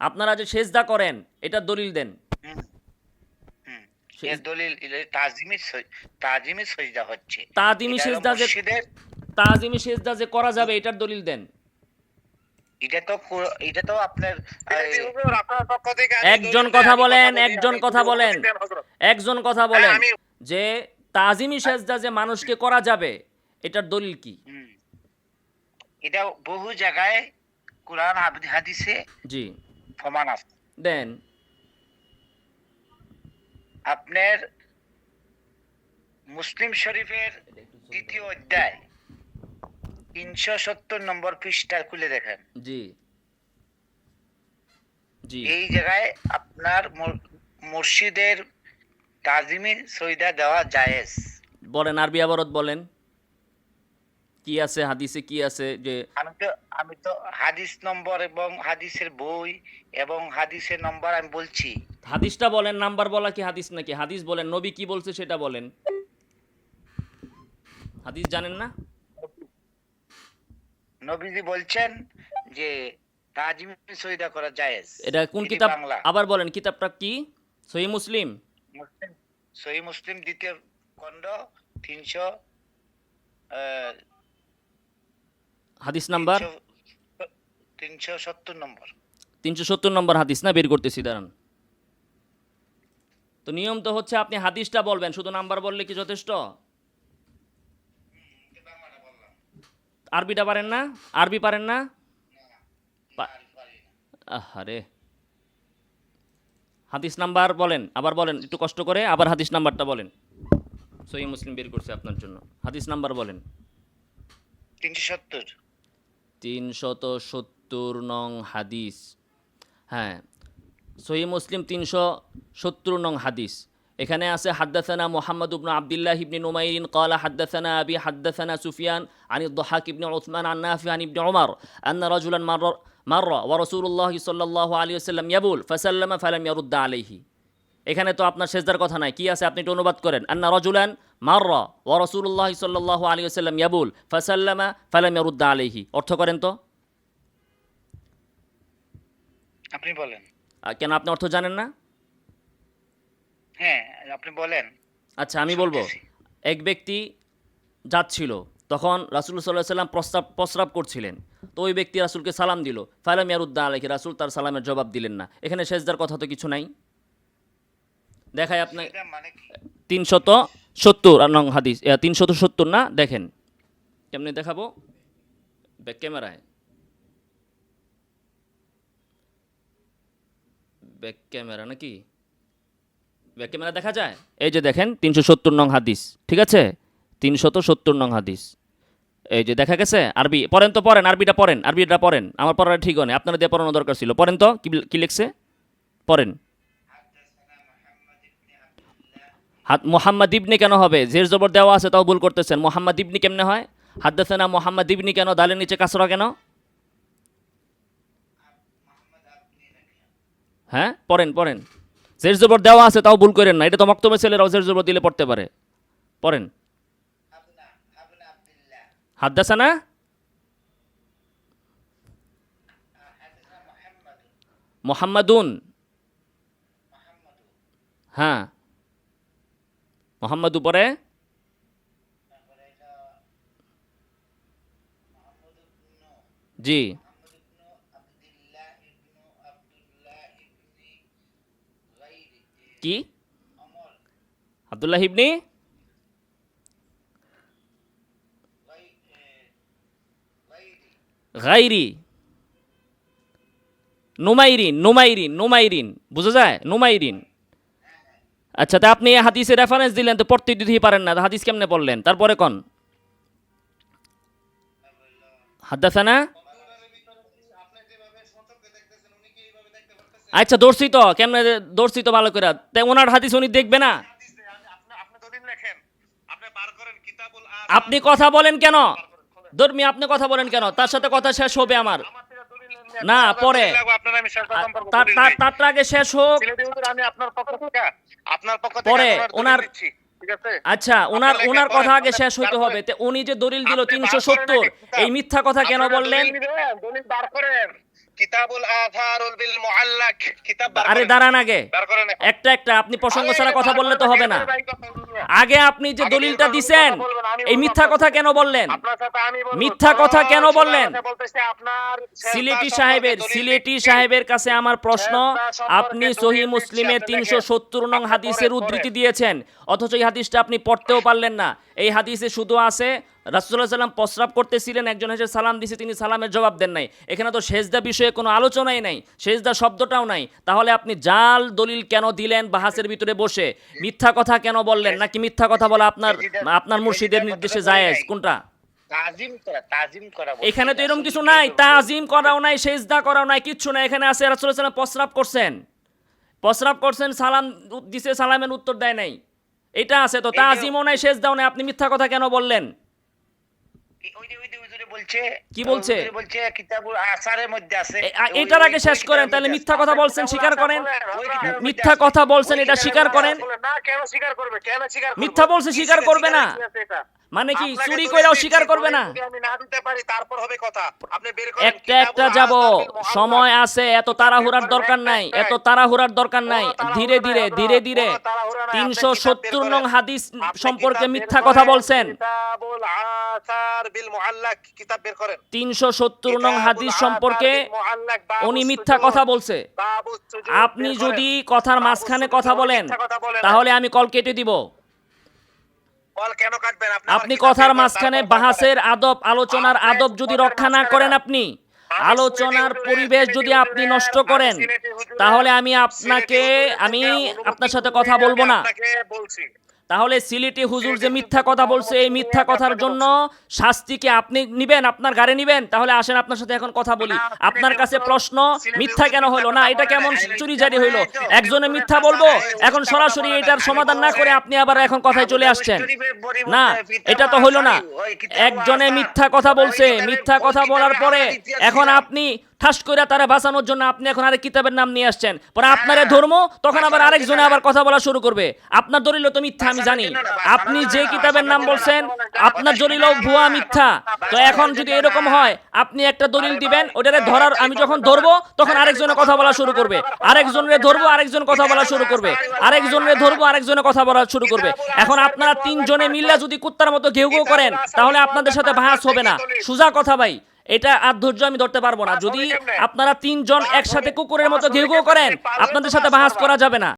আপনারা যে সেজদা করেন এটা দলিল দেন। হুম, হুম। সে- এর দলিল তাজিমি তাজিমি সজদা হচ্ছে। তাজিমি সেজদা যে তাজিমি সেজদা যে করা যাবে এটার দলিল দেন। এটা তো এটা তো আপনার একজন কথা বলেন একজন কথা বলেন। একজন কথা বলেন যে তাজিমি সেজদা যে মানুষকে করা যাবে এটার দলিল কি? হুম। এটা বহু জায়গায় কোরআন হাদিসে জি। প্রমাণ আছে দেন আপনার মুসলিম শরীফের দ্বিতীয় অধ্যায় তিনশো সত্তর নম্বর পৃষ্ঠা খুলে দেখেন। জি। জি। এই জায়গায় আপনার মর- মসজিদের তাজিমি সৈদা দেওয়া জায়েজ। বলেন আরবি আবারত বলেন। কি আছে হাদিসে কি আছে যে আমি তো আমি তো হাদিস নম্বর এবং হাদিসের বই এবং হাদিসের নম্বর আমি বলছি। হাদিসটা বলেন নাম্বার বলা কি হাদিস নাকি? হাদিস বলেন নবী কি বলছে সেটা বলেন। হাদিস জানেন না? নবীজি বলছেন যে তাজিমি সৈদা করা জায়েজ। এটা কোন কিতাব? আবার বলেন কিতাবটা কি? সহি মুসলিম। সহি মুসলিম দ্বিতীয় খণ্ড তিনশো হাদিস নাম্বার? তিনশো- সত্তর নম্বর। তিনশো সত্তর নম্বর হাদিস না? বের করতেছি দাঁড়ান। তো নিয়ম তো হচ্ছে আপনি হাদিসটা বলবেন শুধু নাম্বার বললে কি যথেষ্ট? আরবিটা পারেন না? আরবি পারেন না? আহারে। হাদিস নাম্বার বলেন আবার বলেন একটু কষ্ট করে আবার হাদিস নাম্বারটা বলেন। সহি মুসলিম বের করছে আপনার জন্য। হাদিস নাম্বার বলেন। তিনশো সত্তর। তিনশত সত্তর নং হাদিস হ্যাঁ সহি মুসলিম তিনশো সত্তর নং হাদিস এখানে আছে হাদ্দাসানা মোহাম্মদ ইবনু আবদুল্লাহ ইবনি নুমাইরিন قال حدثنا أبي حدثنا سفيان عن الضحاك بن عثمان عن نافع عن ابن عمر أن رجلا مر مر ورسول الله صلى الله عليه وسلم يبول فسلم فلم يرد عليه এখানে তো আপনার সেজদার কথা নাই। কি আছে? আপনি একটু অনুবাদ করেন। আন্না রজুলান মাররা ও রাসূলুল্লাহ সাল্লাল্লাহু আলী ওয়াসাল্লাম ইয়াবুল ফাসাল্লামা ফালাম ইয়ারুদ্দা আলাইহি। অর্থ করেন তো। আপনি বলেন। কেন আপনি অর্থ জানেন না? হ্যাঁ আপনি বলেন। আচ্ছা আমি বলব। এক ব্যক্তি যাচ্ছিল তখন রাসুল সাল্লাহ সাল্লাম প্রস্তাব প্রস্রাব করছিলেন। তো ওই ব্যক্তি রাসুলকে সালাম দিল। ফালাম ইয়ারুদ্দা আলাইহি রাসুল তার সালামের জবাব দিলেন না। এখানে সেজদার কথা তো কিছু নাই। দেখায় আপনার মানে তিনশত সত্তর নং হাদিস। তিনশত সত্তর না? দেখেন। কেমনি দেখাবো? ব্যাক ক্যামেরায়। ব্যাক ক্যামেরা নাকি? ব্যাক ক্যামেরা দেখা যায়? এই যে দেখেন তিনশো সত্তর নং হাদিস। ঠিক আছে? তিনশত সত্তর নং হাদিস। এই যে দেখা গেছে? আরবি। পড়েন তো পড়েন আরবিটা পড়েন আরবিটা পড়েন। আমার পড়াটা ঠিক হয় আপনারা দিয়ে পড়ানো দরকার ছিল। পড়েন তো কি কি লিখছে? পড়েন। হাত মোহাম্মদ ইবনি কেন হবে? জের জবর দেওয়া আছে, তাও ভুল করতেছেন। মোহাম্মদ ইবনি কেমনে হয়? হাদ্দাসানা মোহাম্মদ ইবনি কেন? দালের নিচে কাসরা কেন? হ্যাঁ পড়েন পড়েন। জের জবর দেওয়া আছে, তাও ভুল করেন না। এটা তো মক্তবে ছেলেরাও জের জবর দিলে পড়তে পারে। পড়েন। হাদ্দাসানা? মোহাম্মদুন। হ্যাঁ। মোহাম্মদ উপরে? জি। কি? আব্দুল্লাহ ইবনি? গাইরি। নুমাইরিন নুমাইরিন নুমাইরিন। বুঝা যায়? নুমাইরিন। আচ্ছা তা আপনি এই হাদিসের রেফারেন্স দিলেন তো পড়তে দিতেই পারেন না হাদিস কেমনে পড়লেন? তারপরে কোন? হাদ্দাসানা আচ্ছা দর্শি তো কেমনে দর্শি তো ভালো করে। তাই ওনার হাদিস উনি দেখবে না? আপনি কথা বলেন কেন? ধর্মী, আপনি কথা বলেন কেন? তার সাথে কথা শেষ হবে আমার আমার থেকে দলিল নেন, না, পরে। তারটা আগে শেষ হোক। পরে ওনার- আচ্ছা ওনার ওনার কথা আগে শেষ হইতে হবে। তে উনি যে দলিল দিল তিনশো সত্তর এই মিথ্যা কথা কেন বললেন? আরে দাঁড়ান আগে। একটা একটা আপনি প্রসঙ্গ ছাড়া কথা বললে তো হবে না। আগে আপনি যে দলিলটা দিছেন এই মিথ্যা কথা কেন বললেন? মিথ্যা কথা কেন বললেন? সিলেটি সাহেবের সিলেটি সাহেবের কাছে আমার প্রশ্ন আপনি সহি দিচ্ছি, মুসলিমে তিনশো সত্তর নং হাদিসের উদ্ধৃতি দিয়েছেন অথচ এই হাদিসটা আপনি পড়তেও পারলেন না। এই হাদিসে শুধু আছে রাসুল্লাহ সাল্লাম প্রস্রাব করতেছিলেন একজন এসে সালাম দিছে তিনি সালামের জবাব দেন নাই। এখানে তো সেজদা বিষয়ে কোনো আলোচনাই নাই সেজদা শব্দটাও নাই। তাহলে আপনি জাল দলিল কেন দিলেন বাহাসের ভিতরে বসে? মিথ্যা কথা কেন বললেন? নাকি মিথ্যা কথা বলা আপনার আপনার মুর্শিদের নির্দেশে জায়েজ কোনটা? এখানে তো এরকম কিছু নাই তাজিম করাও নাই সেজদা করাও নাই কিচ্ছু নাই। এখানে আছে রাসূলুল্লাহ সাল্লাম প্রস্রাব করছেন। প্রস্রাব করছেন সালাম দিছে সালামের উত্তর দেয় নাই। এটা আছে তো তাজিমও নাই সেজদাও নাই। আপনি মিথ্যা কথা কেন বললেন? বলছে কি বলছে? বলছে কিতাবুল আসারের মধ্যে আছে। এটার আগে শেষ করেন তাহলে মিথ্যা কথা বলছেন স্বীকার করেন? মিথ্যা কথা বলছেন এটা স্বীকার করেন? না কেন স্বীকার করবে? কেন স্বীকার মিথ্যা বলছে, স্বীকার স্বীকার করবে না। মানে কি চুরি কইরাও স্বীকার করবে না আমি না দিতে পারি তারপর হবে কথা আপনি বের করেন একটা একটা যাব সময় আছে এত তাড়াহুড়ার দরকার নাই এত তাড়াহুড়ার দরকার নাই ধীরে ধীরে ধীরে ধীরে তিনশো সত্তর নং হাদিস সম্পর্কে মিথ্যা কথা বলছেন কিতাবুল আসার বিল মুআল্লাক কিতাব বের করেন তিনশো সত্তর নং হাদিস সম্পর্কে উনি মিথ্যা কথা বলছে আপনি যদি কথার মাঝখানে কথা বলেন তাহলে আমি কল কেটে দিব আপনি কথার মাঝখানে বাহাসের আদব আলোচনার আদব যদি রক্ষা না করেন আপনি আলোচনার পরিবেশ যদি আপনি নষ্ট করেন তাহলে আমি আপনাকে আমি আপনার সাথে কথা বলব না। তাহলে সিলেটি হুজুর যে মিথ্যা কথা বলছে, এই মিথ্যা কথার জন্য শাস্তি কি আপনি নিবেন, আপনার গাড়ি নিবেন, তাহলে আসেন আপনার সাথে এখন কথা বলি। আপনার কাছে প্রশ্ন, মিথ্যা কেন হলো? না, এটা কেমন চুরি জারি হইল? একজনে মিথ্যা বলব, এখন সরাসরি এটার সমাধান না করে আপনি আবার এখন কথায় চলে আসছেন। না, এটা তো হইল না। একজনে মিথ্যা কথা বলছে, মিথ্যা কথা বলার পরে এখন আপনি ঠাস করে তারা বাঁচানোর জন্য আপনি এখন আরেক কিতাবের নাম নিয়ে আসছেন। পরে আপনারে ধর্ম, তখন আবার আরেকজনে আবার কথা বলা শুরু করবে। আপনার দলিল তো মিথ্যা, আমি জানি। আপনি যে কিতাবের নাম বলছেন, আপনার দলিল ভুয়া, মিথ্যা। তো এখন যদি এরকম হয়, আপনি একটা দলিল দিবেন, ওটারে ধরার আমি যখন ধরবো, তখন আরেকজনে কথা বলা শুরু করবে। আরেকজনের ধরবো, আরেকজন কথা বলা শুরু করবে। আরেকজনের ধরবো, আরেকজনে কথা বলা শুরু করবে। এখন আপনারা তিনজনে মিল্লা যদি কুত্তার মতো ঘেউ ঘেউ করেন, তাহলে আপনাদের সাথে বাহাস হবে না। সুজা কথা ভাই। এটা আর ধৈর্য আমি ধরতে পারব না। যদি আপনারা তিনজন একসাথে কুকুরের মতো ঘেউ ঘেউ করেন আপনাদের সাথে বাহাস করা যাবে না।